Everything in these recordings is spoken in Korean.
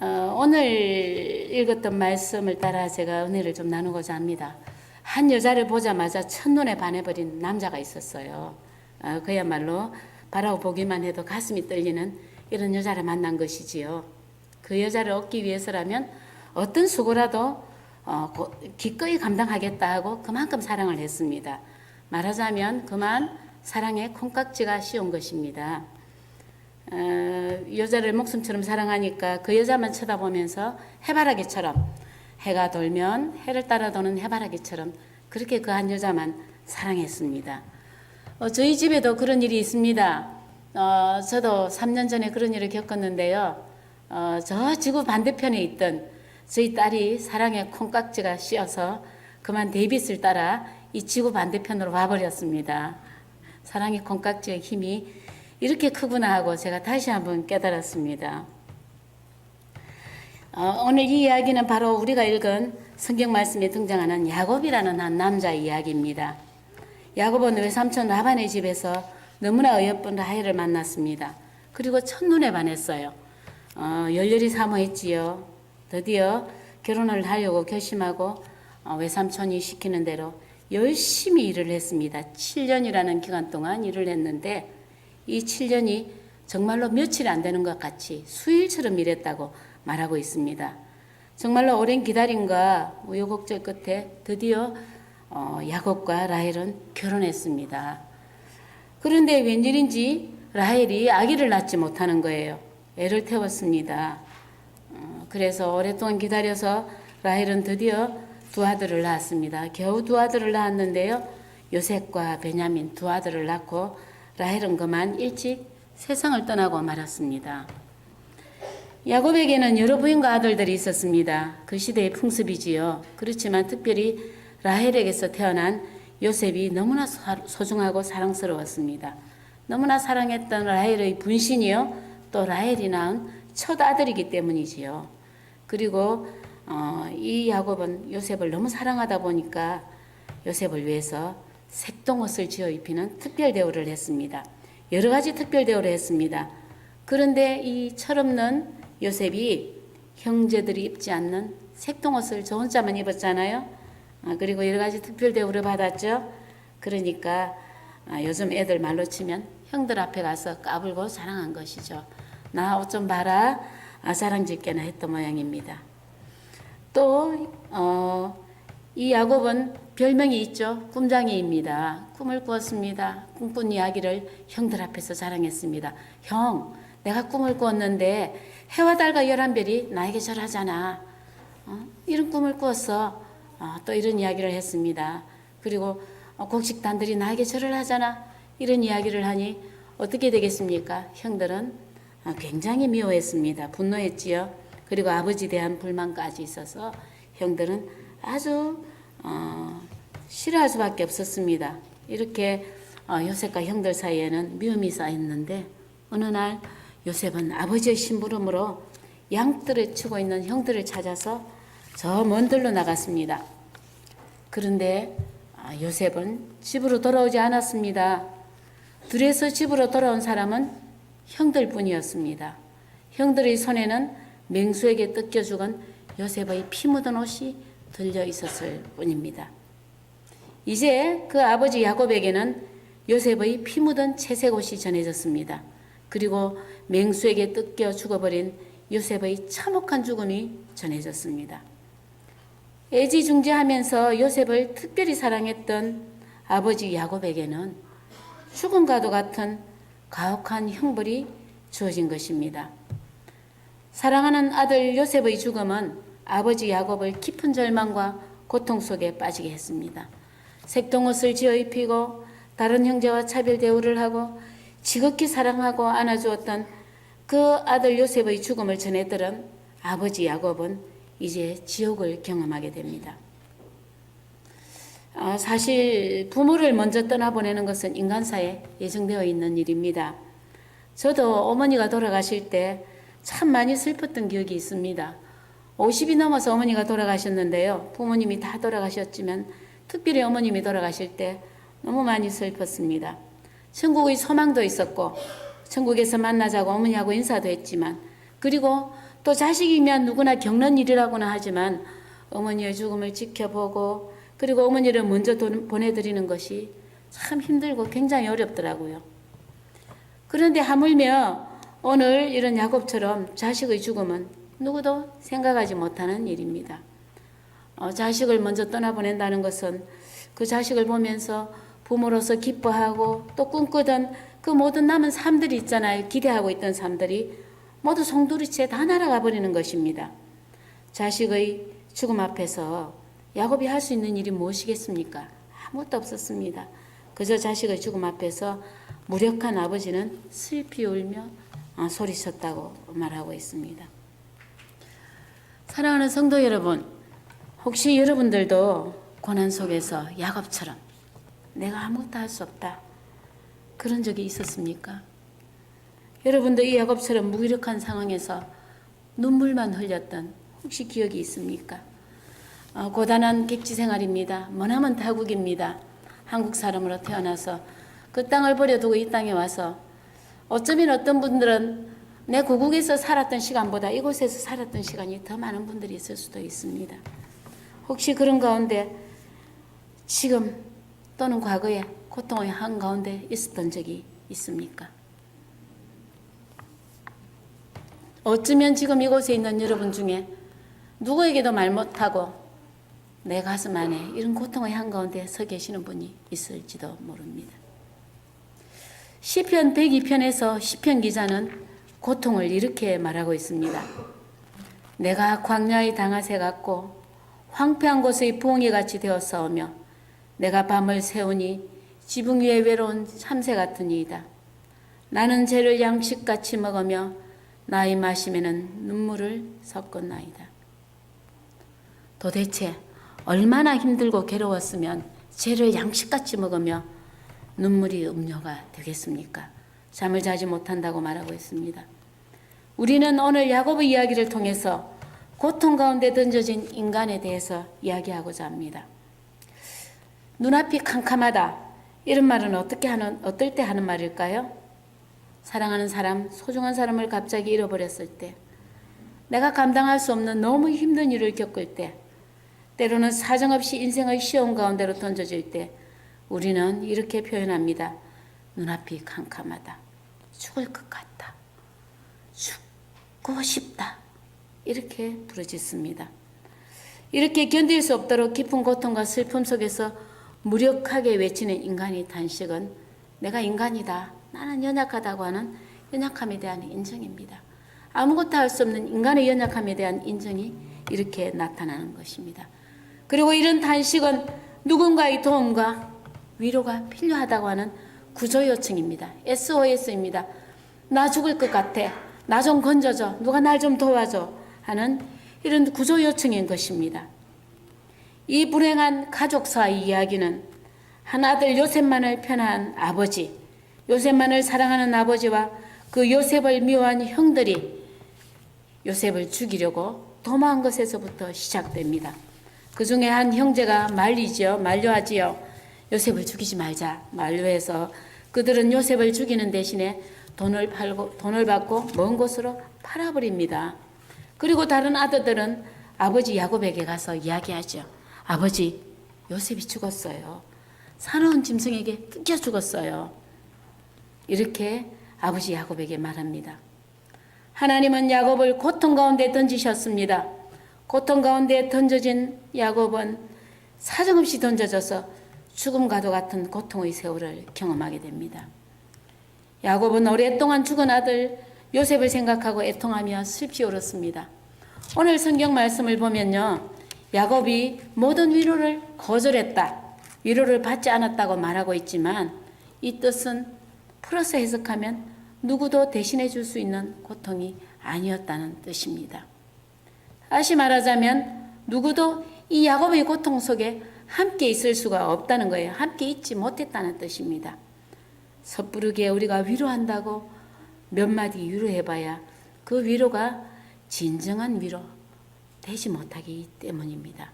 어, 오늘 읽었던 말씀을 따라 제가 은혜를 좀 나누고자 합니다. 한 여자를 보자마자 첫눈에 반해버린 남자가 있었어요. 어, 그야말로 바라고 보기만 해도 가슴이 떨리는 이런 여자를 만난 것이지요. 그 여자를 얻기 위해서라면 어떤 수고라도 어, 고- 기꺼이 감당하겠다 하고 그만큼 사랑을 했습니다. 말하자면 그만 사랑의 콩깍지가 씌운 것입니다. 어, 여자를 목숨처럼 사랑하니까 그 여자만 쳐다보면서 해바라기처럼 해가 돌면 해를 따라 도는 해바라기처럼 그렇게 그 한 여자만 사랑했습니다. 어, 저희 집에도 그런 일이 있습니다. 어, 저도 3년 전에 그런 일을 겪었는데요. 어, 저 지구 반대편에 있던 저희 딸이 사랑의 콩깍지가 씌어서 그만 데이빗을 따라 이 지구 반대편으로 와버렸습니다. 사랑의 콩깍지의 힘이 이렇게 크구나 하고 제가 다시 한번 깨달았습니다. 어, 오늘 이 이야기는 바로 우리가 읽은 성경 말씀에 등장하는 야곱이라는 한 남자 이야기입니다. 야곱은 외삼촌 라반의 집에서 너무나 어여쁜 라헬을 만났습니다. 그리고 첫눈에 반했어요. 어, 열렬히 사모했지요. 드디어 결혼을 하려고 결심하고 어, 외삼촌이 시키는 대로 열심히 일을 했습니다. 7년이라는 기간 동안 일을 했는데 이 7년이 정말로 며칠 안 되는 것 같이 수일처럼 일했다고 말하고 있습니다. 정말로 오랜 기다림과 우여곡절 끝에 드디어 어, 야곱과 라헬은 결혼했습니다. 그런데 웬일인지 라헬이 아기를 낳지 못하는 거예요. 애를 태웠습니다. 어, 그래서 오랫동안 기다려서 라헬은 드디어 두 아들을 낳았습니다. 겨우 두 아들을 낳았는데요. 요셉과 베냐민 두 아들을 낳고 라헬은 그만 일찍 세상을 떠나고 말았습니다. 야곱에게는 여러 부인과 아들들이 있었습니다. 그 시대의 풍습이지요. 그렇지만 특별히 라헬에게서 태어난 요셉이 너무나 소- 소중하고 사랑스러웠습니다. 너무나 사랑했던 라헬의 분신이요. 또 라헬이 낳은 첫 아들이기 때문이지요. 그리고 어, 이 야곱은 요셉을 너무 사랑하다 보니까 요셉을 위해서 색동옷을 지어 입히는 특별 대우를 했습니다. 여러 가지 특별 대우를 했습니다. 그런데 이 철없는 요셉이 형제들이 입지 않는 색동옷을 저 혼자만 입었잖아요. 아, 그리고 여러 가지 특별 대우를 받았죠. 그러니까 아, 요즘 애들 말로 치면 형들 앞에 가서 까불고 자랑한 것이죠. 나 옷 좀 봐라. 아, 자랑짓게나 했던 모양입니다. 또, 어, 이 야곱은 별명이 있죠. 꿈장이입니다. 꿈을 꾸었습니다. 꿈꾼 이야기를 형들 앞에서 자랑했습니다. 형, 내가 꿈을 꾸었는데 해와 달과 열한 별이 나에게 절하잖아. 어? 이런 꿈을 꾸었어. 어, 또 이런 이야기를 했습니다. 그리고 어, 곡식단들이 나에게 절을 하잖아. 이런 이야기를 하니 어떻게 되겠습니까? 형들은 어, 굉장히 미워했습니다. 분노했지요. 그리고 아버지 대한 불만까지 있어서 형들은 아주 어, 싫어할 수밖에 없었습니다. 이렇게 어, 요셉과 형들 사이에는 미움이 쌓였는데 어느 날 요셉은 아버지의 심부름으로 양들을 치고 있는 형들을 찾아서 저 먼 들로 나갔습니다. 그런데 아, 요셉은 집으로 돌아오지 않았습니다. 들에서 집으로 돌아온 사람은 형들 뿐이었습니다. 형들의 손에는 맹수에게 뜯겨 죽은 요셉의 피 묻은 옷이 들려 있었을 뿐입니다. 이제 그 아버지 야곱에게는 요셉의 피 묻은 채색 옷이 전해졌습니다. 그리고 맹수에게 뜯겨 죽어버린 요셉의 참혹한 죽음이 전해졌습니다. 애지중지하면서 요셉을 특별히 사랑했던 아버지 야곱에게는 죽음과도 같은 가혹한 형벌이 주어진 것입니다. 사랑하는 아들 요셉의 죽음은 아버지 야곱을 깊은 절망과 고통 속에 빠지게 했습니다. 색동옷을 지어 입히고 다른 형제와 차별 대우를 하고 지극히 사랑하고 안아주었던 그 아들 요셉의 죽음을 전해 들은 아버지 야곱은 이제 지옥을 경험하게 됩니다. 어, 사실 부모를 먼저 떠나보내는 것은 인간사에 예정되어 있는 일입니다. 저도 어머니가 돌아가실 때 참 많이 슬펐던 기억이 있습니다. 50이 넘어서 어머니가 돌아가셨는데요. 부모님이 다 돌아가셨지만 특별히 어머님이 돌아가실 때 너무 많이 슬펐습니다. 천국의 소망도 있었고 천국에서 만나자고 어머니하고 인사도 했지만 그리고 또 자식이면 누구나 겪는 일이라고는 하지만 어머니의 죽음을 지켜보고 그리고 어머니를 먼저 돈- 보내드리는 것이 참 힘들고 굉장히 어렵더라고요. 그런데 하물며 오늘 이런 야곱처럼 자식의 죽음은 누구도 생각하지 못하는 일입니다. 어, 자식을 먼저 떠나보낸다는 것은 그 자식을 보면서 부모로서 기뻐하고 또 꿈꾸던 그 모든 남은 삶들이 있잖아요. 기대하고 있던 삶들이 모두 송두리째 다 날아가 버리는 것입니다. 자식의 죽음 앞에서 야곱이 할 수 있는 일이 무엇이겠습니까? 아무것도 없었습니다. 그저 자식의 죽음 앞에서 무력한 아버지는 슬피 울며 아, 소리쳤다고 말하고 있습니다. 사랑하는 성도 여러분, 혹시 여러분들도 고난 속에서 야곱처럼 내가 아무것도 할 수 없다 그런 적이 있었습니까? 여러분도 이 야곱처럼 무기력한 상황에서 눈물만 흘렸던 혹시 기억이 있습니까? 어, 고단한 객지 생활입니다. 머나먼 타국입니다. 한국 사람으로 태어나서 그 땅을 버려두고 이 땅에 와서 어쩌면 어떤 분들은 내 고국에서 살았던 시간보다 이곳에서 살았던 시간이 더 많은 분들이 있을 수도 있습니다. 혹시 그런 가운데 지금 또는 과거에 고통의 한 가운데 있었던 적이 있습니까? 어쩌면 지금 이곳에 있는 여러분 중에 누구에게도 말 못하고 내 가슴 안에 이런 고통의 한가운데 서 계시는 분이 있을지도 모릅니다. 시편 102편에서 시편 기자는 고통을 이렇게 말하고 있습니다. 내가 광야의 당아새 같고 황폐한 곳의 부엉이 같이 되었사오며 내가 밤을 새우니 지붕 위에 외로운 참새 같으니이다. 나는 죄를 양식같이 먹으며 나의 마심에는 눈물을 섞었나이다. 도대체 얼마나 힘들고 괴로웠으면 죄를 양식같이 먹으며 눈물이 음료가 되겠습니까? 잠을 자지 못한다고 말하고 있습니다. 우리는 오늘 야곱의 이야기를 통해서 고통 가운데 던져진 인간에 대해서 이야기하고자 합니다. 눈앞이 캄캄하다. 이런 말은 어떻게 하는, 어떨 때 하는 말일까요? 사랑하는 사람, 소중한 사람을 갑자기 잃어버렸을 때, 내가 감당할 수 없는 너무 힘든 일을 겪을 때, 때로는 사정없이 인생의 시험 가운데로 던져질 때, 우리는 이렇게 표현합니다. 눈앞이 캄캄하다. 죽을 것 같다. 죽고 싶다. 이렇게 부르짖습니다. 이렇게 견딜 수 없도록 깊은 고통과 슬픔 속에서 무력하게 외치는 인간의 단식은 내가 인간이다. 나는 연약하다고 하는 연약함에 대한 인정입니다. 아무것도 할 수 없는 인간의 연약함에 대한 인정이 이렇게 나타나는 것입니다. 그리고 이런 단식은 누군가의 도움과 위로가 필요하다고 하는 구조 요청입니다. SOS입니다. 나 죽을 것 같아. 나 좀 건져줘. 누가 날 좀 도와줘. 하는 이런 구조 요청인 것입니다. 이 불행한 가족사의 이야기는 한 아들 요셉만을 편한 아버지, 요셉만을 사랑하는 아버지와 그 요셉을 미워한 형들이 요셉을 죽이려고 도망한 것에서부터 시작됩니다. 그 중에 한 형제가 말리지요, 만류하지요. 요셉을 죽이지 말자, 만류해서 그들은 요셉을 죽이는 대신에 돈을 팔고 돈을 받고 먼 곳으로 팔아버립니다. 그리고 다른 아들들은 아버지 야곱에게 가서 이야기하죠. 아버지, 요셉이 죽었어요. 사나운 짐승에게 뜯겨 죽었어요. 이렇게 아버지 야곱에게 말합니다. 하나님은 야곱을 고통 가운데 던지셨습니다. 고통 가운데 던져진 야곱은 사정없이 던져져서 죽음과도 같은 고통의 세월을 경험하게 됩니다. 야곱은 오랫동안 죽은 아들 요셉을 생각하고 애통하며 슬피 울었습니다. 오늘 성경 말씀을 보면요. 야곱이 모든 위로를 거절했다. 위로를 받지 않았다고 말하고 있지만 이 뜻은 풀어서 해석하면 누구도 대신해 줄 수 있는 고통이 아니었다는 뜻입니다. 다시 말하자면 누구도 이 야곱의 고통 속에 함께 있을 수가 없다는 거예요. 함께 있지 못했다는 뜻입니다. 섣부르게 우리가 위로한다고 몇 마디 위로해봐야 그 위로가 진정한 위로 되지 못하기 때문입니다.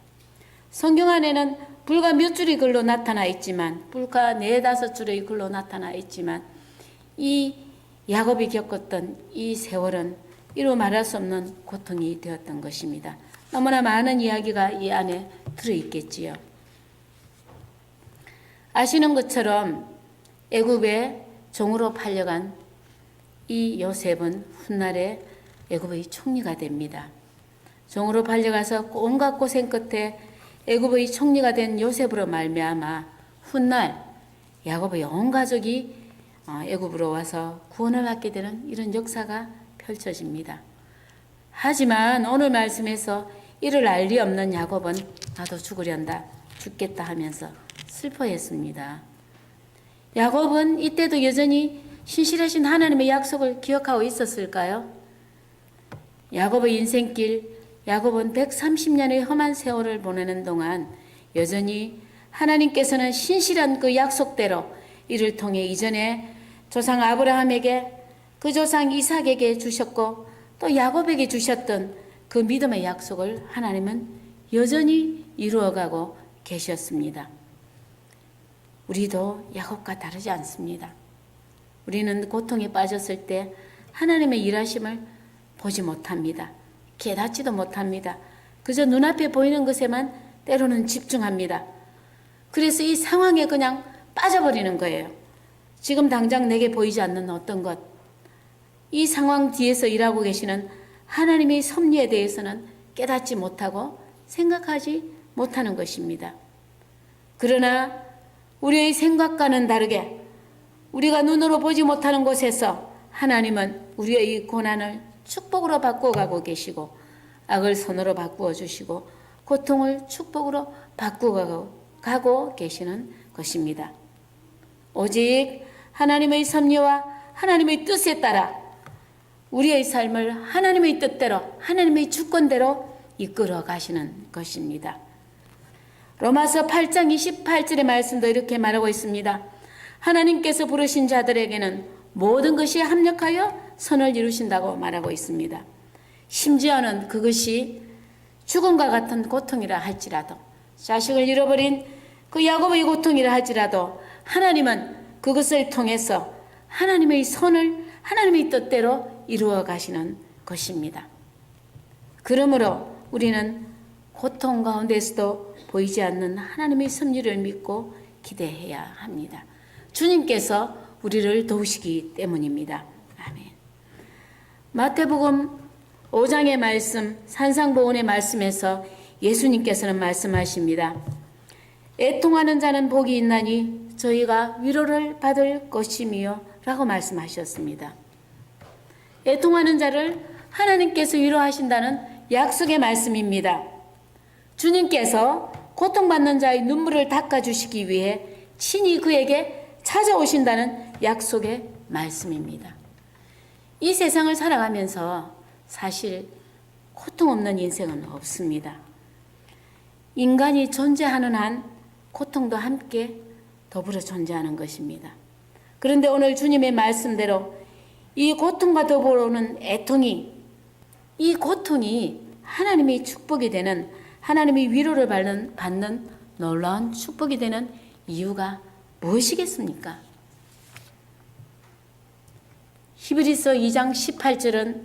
성경 안에는 불과 몇 줄의 글로 나타나 있지만, 불과 네 다섯 줄의 글로 나타나 있지만, 이 야곱이 겪었던 이 세월은 이루 말할 수 없는 고통이 되었던 것입니다. 너무나 많은 이야기가 이 안에 들어 있겠지요. 아시는 것처럼 애굽에 종으로 팔려간 이 요셉은 훗날에 애굽의 총리가 됩니다. 종으로 팔려가서 온갖 고생 끝에 애굽의 총리가 된 요셉으로 말미암아 훗날 야곱의 온 가족이 어, 애굽으로 와서 구원을 받게 되는 이런 역사가 펼쳐집니다. 하지만 오늘 말씀에서 이를 알 리 없는 야곱은 나도 죽으련다 죽겠다 하면서 슬퍼했습니다. 야곱은 이때도 여전히 신실하신 하나님의 약속을 기억하고 있었을까요? 야곱의 인생길, 야곱은 130년의 험한 세월을 보내는 동안 여전히 하나님께서는 신실한 그 약속대로 이를 통해 이전에 조상 아브라함에게 그 조상 이삭에게 주셨고 또 야곱에게 주셨던 그 믿음의 약속을 하나님은 여전히 이루어가고 계셨습니다. 우리도 야곱과 다르지 않습니다. 우리는 고통에 빠졌을 때 하나님의 일하심을 보지 못합니다. 깨닫지도 못합니다. 그저 눈앞에 보이는 것에만 때로는 집중합니다. 그래서 이 상황에 그냥 빠져버리는 거예요. 지금 당장 내게 보이지 않는 어떤 것, 이 상황 뒤에서 일하고 계시는 하나님의 섭리에 대해서는 깨닫지 못하고 생각하지 못하는 것입니다. 그러나 우리의 생각과는 다르게 우리가 눈으로 보지 못하는 곳에서 하나님은 우리의 이 고난을 축복으로 바꾸어 가고 계시고 악을 선으로 바꾸어 주시고 고통을 축복으로 바꾸어 가고 계시는 것입니다. 오직 하나님의 섭리와 하나님의 뜻에 따라 우리의 삶을 하나님의 뜻대로 하나님의 주권대로 이끌어 가시는 것입니다. 로마서 8장 28절의 말씀도 이렇게 말하고 있습니다. 하나님께서 부르신 자들에게는 모든 것이 합력하여 선을 이루신다고 말하고 있습니다. 심지어는 그것이 죽음과 같은 고통이라 할지라도 자식을 잃어버린 그 야곱의 고통이라 할지라도 하나님은 그것을 통해서 하나님의 선을 하나님의 뜻대로 이루어 가시는 것입니다. 그러므로 우리는 고통 가운데서도 보이지 않는 하나님의 섭리를 믿고 기대해야 합니다. 주님께서 우리를 도우시기 때문입니다. 아멘. 마태복음 5장의 말씀, 산상보훈의 말씀에서 예수님께서는 말씀하십니다. 애통하는 자는 복이 있나니 저희가 위로를 받을 것이미요. 라고 말씀하셨습니다. 애통하는 자를 하나님께서 위로하신다는 약속의 말씀입니다. 주님께서 고통받는 자의 눈물을 닦아주시기 위해 친히 그에게 찾아오신다는 약속의 말씀입니다. 이 세상을 살아가면서 사실 고통 없는 인생은 없습니다. 인간이 존재하는 한 고통도 함께 더불어 존재하는 것입니다. 그런데 오늘 주님의 말씀대로 이 고통과 더불어 오는 애통이 이 고통이 하나님의 축복이 되는 하나님의 위로를 받는, 받는 놀라운 축복이 되는 이유가 무엇이겠습니까? 히브리서 2장 18절은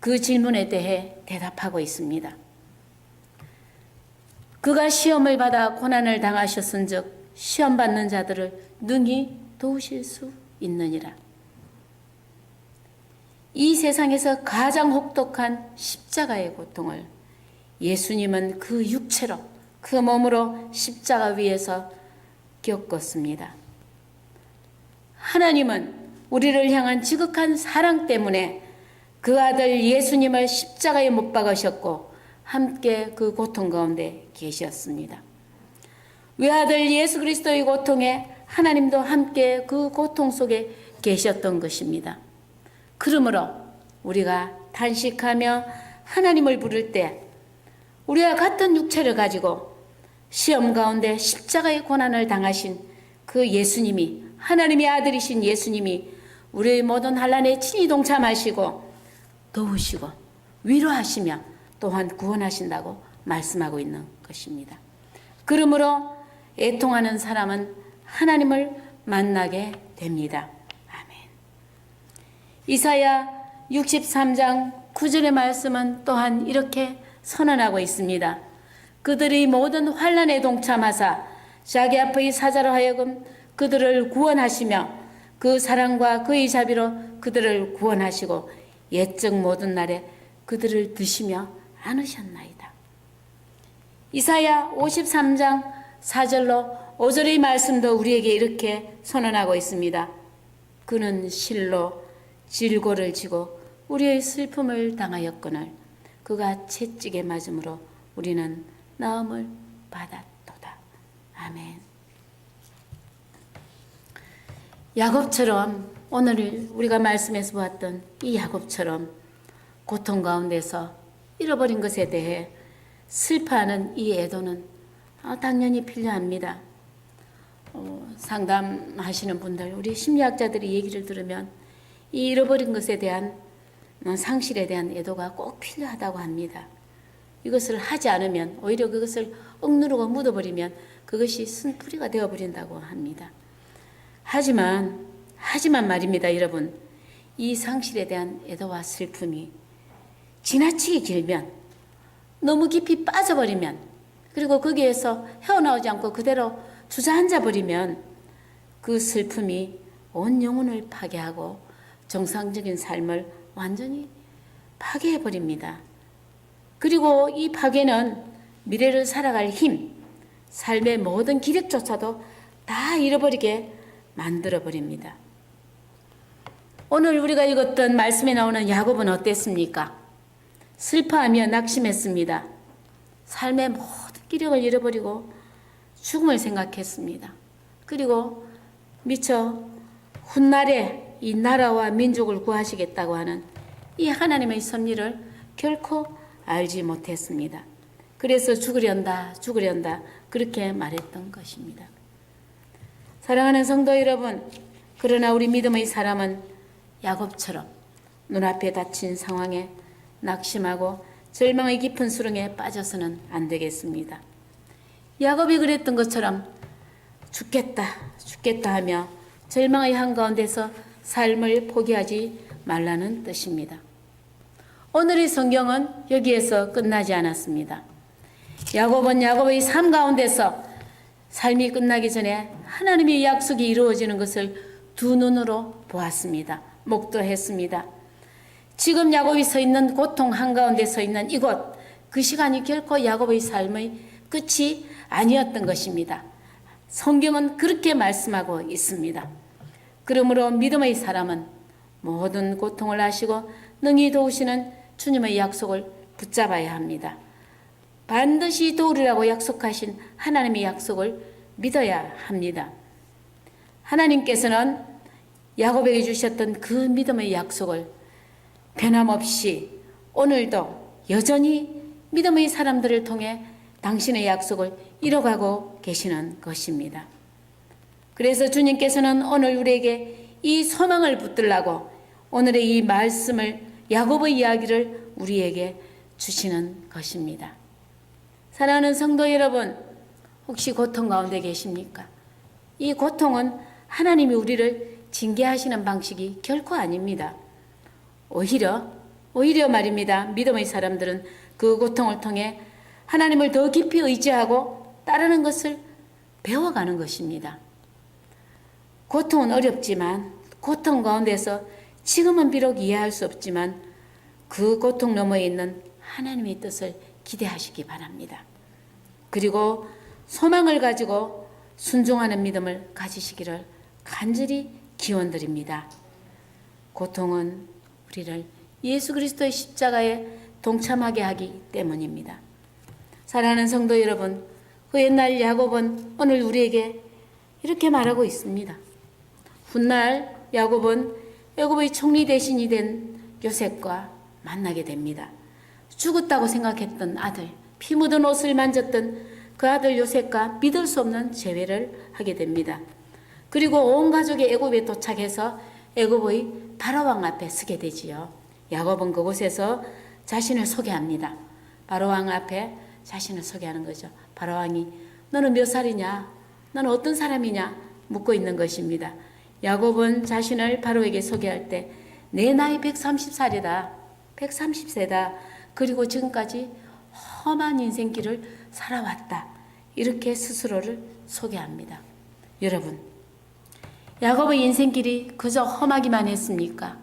그 질문에 대해 대답하고 있습니다. 그가 시험을 받아 고난을 당하셨은즉 시험 받는 자들을 능히 도우실 수 있느니라. 이 세상에서 가장 혹독한 십자가의 고통을 예수님은 그 육체로 그 몸으로 십자가 위에서 겪었습니다. 하나님은 우리를 향한 지극한 사랑 때문에 그 아들 예수님을 십자가에 못 박으셨고 함께 그 고통 가운데 계셨습니다. 외아들 예수 그리스도의 고통에 하나님도 함께 그 고통 속에 계셨던 것입니다. 그러므로 우리가 단식하며 하나님을 부를 때 우리와 같은 육체를 가지고 시험 가운데 십자가의 고난을 당하신 그 예수님이 하나님의 아들이신 예수님이 우리의 모든 환란에 친히 동참하시고 도우시고 위로하시며 또한 구원하신다고 말씀하고 있는 것입니다. 그러므로 애통하는 사람은 하나님을 만나게 됩니다. 아멘. 이사야 63장 구절의 말씀은 또한 이렇게 선언하고 있습니다. 그들의 모든 환란에 동참하사 자기 앞의 사자로 하여금 그들을 구원하시며 그 사랑과 그의 자비로 그들을 구원하시고 옛적 모든 날에 그들을 드시며 안으셨나이다. 이사야 53장 4절로 5절의 말씀도 우리에게 이렇게 선언하고 있습니다. 그는 실로 질고를 지고 우리의 슬픔을 당하였거늘 그가 채찍에 맞음으로 우리는 나음을 받았도다. 아멘. 야곱처럼 오늘 우리가 말씀에서 보았던 이 야곱처럼 고통 가운데서 잃어버린 것에 대해 슬퍼하는 이 애도는 아, 당연히 필요합니다. 어, 상담하시는 분들, 우리 심리학자들이 얘기를 들으면 이 잃어버린 것에 대한 어, 상실에 대한 애도가 꼭 필요하다고 합니다. 이것을 하지 않으면 오히려 그것을 억누르고 묻어버리면 그것이 쓴뿌리가 되어버린다고 합니다. 하지만 하지만 말입니다, 여러분. 이 상실에 대한 애도와 슬픔이 지나치게 길면 너무 깊이 빠져버리면 그리고 거기에서 헤어나오지 않고 그대로 주저앉아 버리면 그 슬픔이 온 영혼을 파괴하고 정상적인 삶을 완전히 파괴해 버립니다. 그리고 이 파괴는 미래를 살아갈 힘, 삶의 모든 기력조차도 다 잃어버리게 만들어 버립니다. 오늘 우리가 읽었던 말씀에 나오는 야곱은 어땠습니까? 슬퍼하며 낙심했습니다. 삶의 모든 기력을 잃어버리고 죽음을 생각했습니다. 그리고 미처 훗날에 이 나라와 민족을 구하시겠다고 하는 이 하나님의 섭리를 결코 알지 못했습니다. 그래서 죽으련다, 죽으련다, 그렇게 말했던 것입니다. 사랑하는 성도 여러분, 그러나 우리 믿음의 사람은 야곱처럼 눈앞에 닥친 상황에 낙심하고 절망의 깊은 수렁에 빠져서는 안 되겠습니다. 야곱이 그랬던 것처럼 죽겠다, 죽겠다 하며 절망의 한가운데서 삶을 포기하지 말라는 뜻입니다. 오늘의 성경은 여기에서 끝나지 않았습니다. 야곱은 야곱의 삶 가운데서 삶이 끝나기 전에 하나님의 약속이 이루어지는 것을 두 눈으로 보았습니다. 목도했습니다. 지금 야곱이 서 있는 고통 한가운데 서 있는 이곳, 그 시간이 결코 야곱의 삶의 끝이 아니었던 것입니다. 성경은 그렇게 말씀하고 있습니다. 그러므로 믿음의 사람은 모든 고통을 아시고 능히 도우시는 주님의 약속을 붙잡아야 합니다. 반드시 도우리라고 약속하신 하나님의 약속을 믿어야 합니다. 하나님께서는 야곱에게 주셨던 그 믿음의 약속을 변함없이 오늘도 여전히 믿음의 사람들을 통해 당신의 약속을 이뤄가고 계시는 것입니다. 그래서 주님께서는 오늘 우리에게 이 소망을 붙들라고 오늘의 이 말씀을 야곱의 이야기를 우리에게 주시는 것입니다. 사랑하는 성도 여러분, 혹시 고통 가운데 계십니까? 이 고통은 하나님이 우리를 징계하시는 방식이 결코 아닙니다. 오히려, 오히려 말입니다. 믿음의 사람들은 그 고통을 통해 하나님을 더 깊이 의지하고 따르는 것을 배워가는 것입니다. 고통은 어렵지만, 고통 가운데서 지금은 비록 이해할 수 없지만, 그 고통 너머에 있는 하나님의 뜻을 기대하시기 바랍니다. 그리고 소망을 가지고 순종하는 믿음을 가지시기를 간절히 기원드립니다. 고통은 우리를 예수 그리스도의 십자가에 동참하게 하기 때문입니다. 사랑하는 성도 여러분, 그 옛날 야곱은 오늘 우리에게 이렇게 말하고 있습니다. 훗날 야곱은 야곱의 총리 대신이 된 요셉과 만나게 됩니다. 죽었다고 생각했던 아들, 피 묻은 옷을 만졌던 그 아들 요셉과 믿을 수 없는 재회를 하게 됩니다. 그리고 온 가족이 애굽에 도착해서 애굽의 바로 왕 앞에 서게 되지요. 야곱은 그곳에서 자신을 소개합니다. 바로 왕 앞에 자신을 소개하는 거죠. 바로 왕이 너는 몇 살이냐? 너는 어떤 사람이냐? 묻고 있는 것입니다. 야곱은 자신을 바로에게 소개할 때 내 나이 130살이다. 130세다. 그리고 지금까지 험한 인생길을 살아왔다. 이렇게 스스로를 소개합니다. 여러분, 야곱의 인생길이 그저 험하기만 했습니까?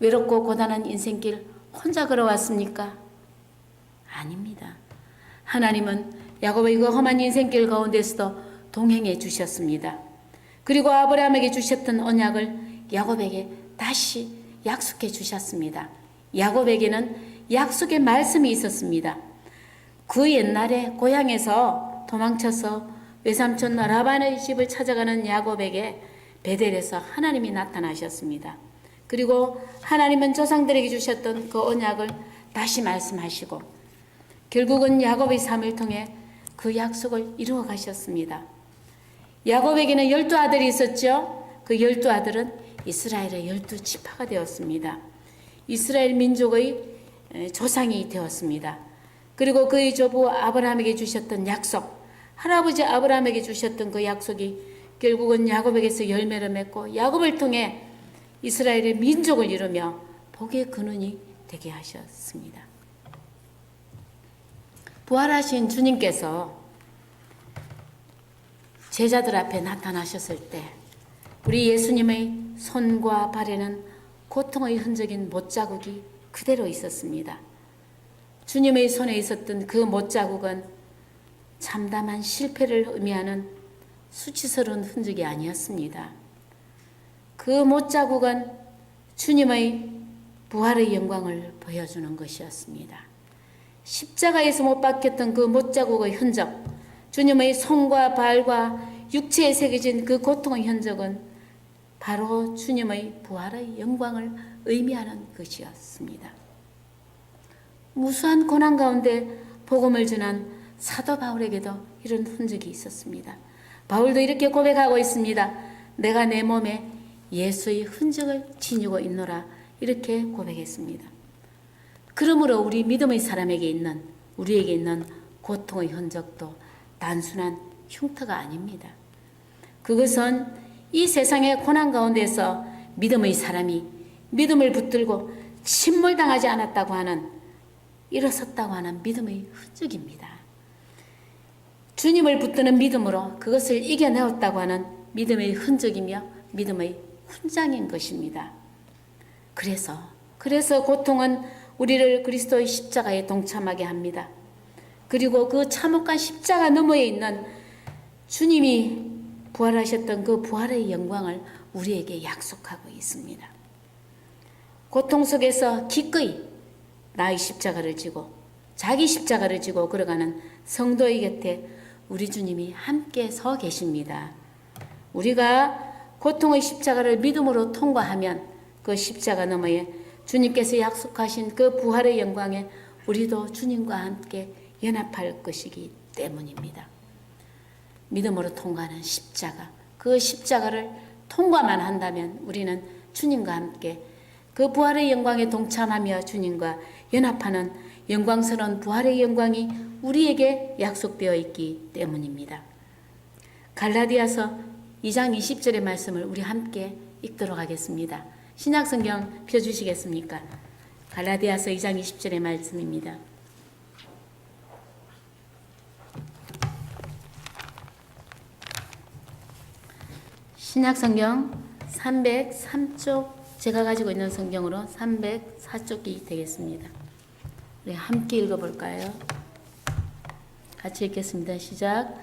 외롭고 고단한 인생길 혼자 걸어왔습니까? 아닙니다. 하나님은 야곱의 그 험한 인생길 가운데서도 동행해 주셨습니다. 그리고 아브라함에게 주셨던 언약을 야곱에게 다시 약속해 주셨습니다. 야곱에게는 약속의 말씀이 있었습니다. 그 옛날에 고향에서 도망쳐서 외삼촌 라반의 집을 찾아가는 야곱에게 베델에서 하나님이 나타나셨습니다. 그리고 하나님은 조상들에게 주셨던 그 언약을 다시 말씀하시고 결국은 야곱의 삶을 통해 그 약속을 이루어 가셨습니다. 야곱에게는 열두 아들이 있었죠. 그 열두 아들은 이스라엘의 열두 지파가 되었습니다. 이스라엘 민족의 조상이 되었습니다. 그리고 그의 조부 아브라함에게 주셨던 약속, 할아버지 아브라함에게 주셨던 그 약속이 결국은 야곱에게서 열매를 맺고 야곱을 통해 이스라엘의 민족을 이루며 복의 근원이 되게 하셨습니다. 부활하신 주님께서 제자들 앞에 나타나셨을 때 우리 예수님의 손과 발에는 고통의 흔적인 못자국이 그대로 있었습니다. 주님의 손에 있었던 그 못자국은 참담한 실패를 의미하는 수치스러운 흔적이 아니었습니다. 그 못자국은 주님의 부활의 영광을 보여주는 것이었습니다. 십자가에서 못 박혔던 그 못자국의 흔적, 주님의 손과 발과 육체에 새겨진 그 고통의 흔적은 바로 주님의 부활의 영광을 의미하는 것이었습니다. 무수한 고난 가운데 복음을 전한 사도 바울에게도 이런 흔적이 있었습니다. 바울도 이렇게 고백하고 있습니다. 내가 내 몸에 예수의 흔적을 지니고 있노라 이렇게 고백했습니다. 그러므로 우리 믿음의 사람에게 있는 우리에게 있는 고통의 흔적도 단순한 흉터가 아닙니다. 그것은 이 세상의 고난 가운데서 믿음의 사람이 믿음을 붙들고 침몰당하지 않았다고 하는 일어섰다고 하는 믿음의 흔적입니다. 주님을 붙드는 믿음으로 그것을 이겨내었다고 하는 믿음의 흔적이며 믿음의 훈장인 것입니다. 그래서 그래서 고통은 우리를 그리스도의 십자가에 동참하게 합니다. 그리고 그 참혹한 십자가 너머에 있는 주님이 부활하셨던 그 부활의 영광을 우리에게 약속하고 있습니다. 고통 속에서 기꺼이 나의 십자가를 지고 자기 십자가를 지고 걸어가는 성도의 곁에 우리 주님이 함께 서 계십니다. 우리가 고통의 십자가를 믿음으로 통과하면 그 십자가 너머에 주님께서 약속하신 그 부활의 영광에 우리도 주님과 함께 연합할 것이기 때문입니다. 믿음으로 통과하는 십자가, 그 십자가를 통과만 한다면 우리는 주님과 함께 그 부활의 영광에 동참하며 주님과 연합하는 영광스러운 부활의 영광이 우리에게 약속되어 있기 때문입니다. 갈라디아서 2장 20절의 말씀을 우리 함께 읽도록 하겠습니다. 신약 성경 펴 주시겠습니까? 갈라디아서 2장 20절의 말씀입니다. 신약 성경 303쪽 제가 가지고 있는 성경으로 304쪽이 되겠습니다. 우리 함께 읽어볼까요? 같이 읽겠습니다. 시작.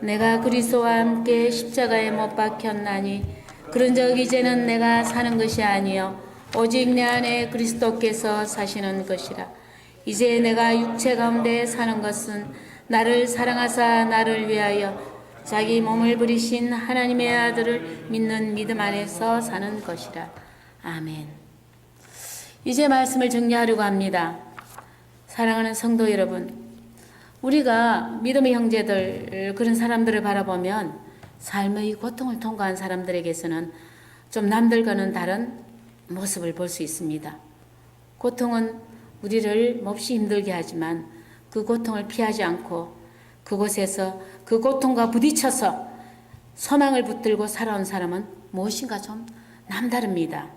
내가 그리스도와 함께 십자가에 못 박혔나니 그런즉 이제는 내가 사는 것이 아니요 오직 내 안에 그리스도께서 사시는 것이라. 이제 내가 육체 가운데 사는 것은 나를 사랑하사 나를 위하여 자기 몸을 부리신 하나님의 아들을 믿는 믿음 안에서 사는 것이라. 아멘. 이제 말씀을 정리하려고 합니다. 사랑하는 성도 여러분, 우리가 믿음의 형제들, 그런 사람들을 바라보면 삶의 고통을 통과한 사람들에게서는 좀 남들과는 다른 모습을 볼 수 있습니다. 고통은 우리를 몹시 힘들게 하지만 그 고통을 피하지 않고 그곳에서 그 고통과 부딪혀서 소망을 붙들고 살아온 사람은 무엇인가 좀 남다릅니다.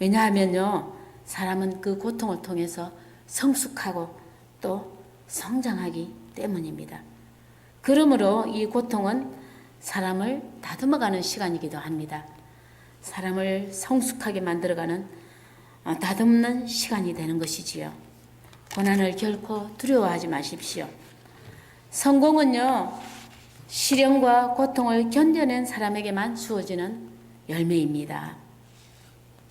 왜냐하면요, 사람은 그 고통을 통해서 성숙하고 또 성장하기 때문입니다. 그러므로 이 고통은 사람을 다듬어가는 시간이기도 합니다. 사람을 성숙하게 만들어가는 어, 다듬는 시간이 되는 것이지요. 고난을 결코 두려워하지 마십시오. 성공은요, 시련과 고통을 견뎌낸 사람에게만 주어지는 열매입니다.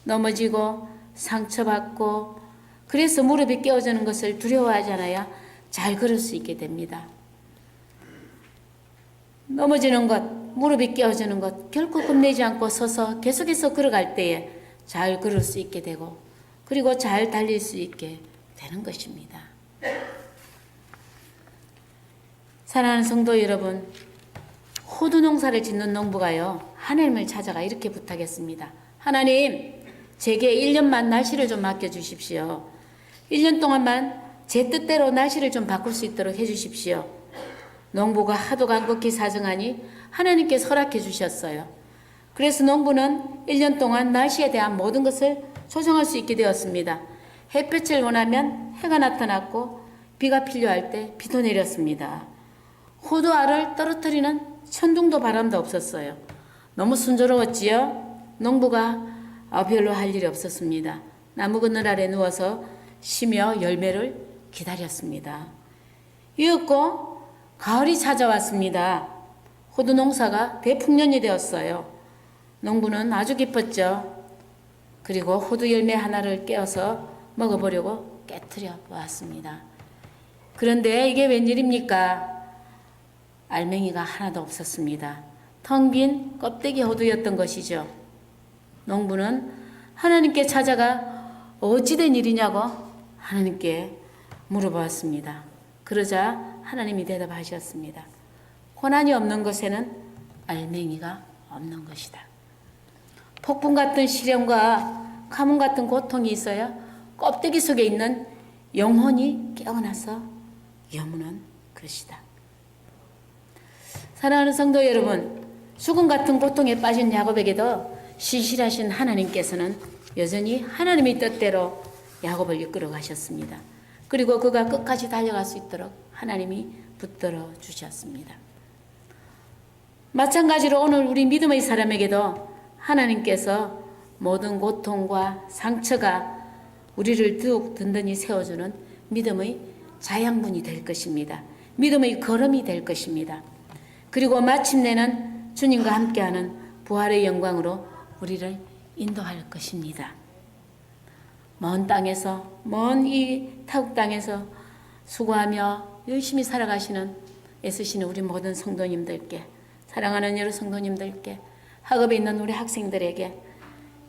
넘어지고 상처받고 그래서 무릎이 깨어지는 것을 두려워하잖아요. 잘 걸을 수 있게 됩니다. 넘어지는 것, 무릎이 깨어지는 것 결코 겁내지 않고 서서 계속해서 걸어갈 때에 잘 걸을 수 있게 되고 그리고 잘 달릴 수 있게 되는 것입니다. 사랑하는 성도 여러분, 호두 농사를 짓는 농부가요, 하나님을 찾아가 이렇게 부탁했습니다. 하나님, 제게 1년만 날씨를 좀 맡겨주십시오. 1년 동안만 제 뜻대로 날씨를 좀 바꿀 수 있도록 해주십시오. 농부가 하도 간곡히 사정하니 하나님께 허락해 주셨어요. 그래서 농부는 1년 동안 날씨에 대한 모든 것을 조정할 수 있게 되었습니다. 햇볕을 원하면 해가 나타났고 비가 필요할 때 비도 내렸습니다. 호두알을 떨어뜨리는 천둥도 바람도 없었어요. 너무 순조로웠지요? 농부가 아, 별로 할 일이 없었습니다. 나무 그늘 아래 누워서 쉬며 열매를 기다렸습니다. 이었고 가을이 찾아왔습니다. 호두 농사가 대풍년이 되었어요. 농부는 아주 기뻤죠. 그리고 호두 열매 하나를 깨어서 먹어보려고 깨뜨려 보았습니다. 그런데 이게 웬일입니까? 알맹이가 하나도 없었습니다. 텅 빈 껍데기 호두였던 것이죠. 농부는 하나님께 찾아가 어찌된 일이냐고 하나님께 물어보았습니다. 그러자 하나님이 대답하셨습니다. 고난이 없는 것에는 알맹이가 없는 것이다. 폭풍 같은 시련과 가뭄 같은 고통이 있어야 껍데기 속에 있는 영혼이 깨어나서 여무는 것이다. 사랑하는 성도 여러분, 죽음 같은 고통에 빠진 야곱에게도 신실하신 하나님께서는 여전히 하나님의 뜻대로 야곱을 이끌어 가셨습니다. 그리고 그가 끝까지 달려갈 수 있도록 하나님이 붙들어 주셨습니다. 마찬가지로 오늘 우리 믿음의 사람에게도 하나님께서 모든 고통과 상처가 우리를 더욱 든든히 세워주는 믿음의 자양분이 될 것입니다. 믿음의 걸음이 될 것입니다. 그리고 마침내는 주님과 함께하는 부활의 영광으로 우리를 인도할 것입니다. 먼 땅에서 먼 이 타국 땅에서 수고하며 열심히 살아가시는 애쓰시는 우리 모든 성도님들께 사랑하는 여러 성도님들께 학업에 있는 우리 학생들에게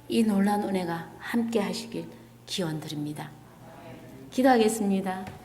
이 놀라운 은혜가 함께 하시길 기원 드립니다. 기도하겠습니다.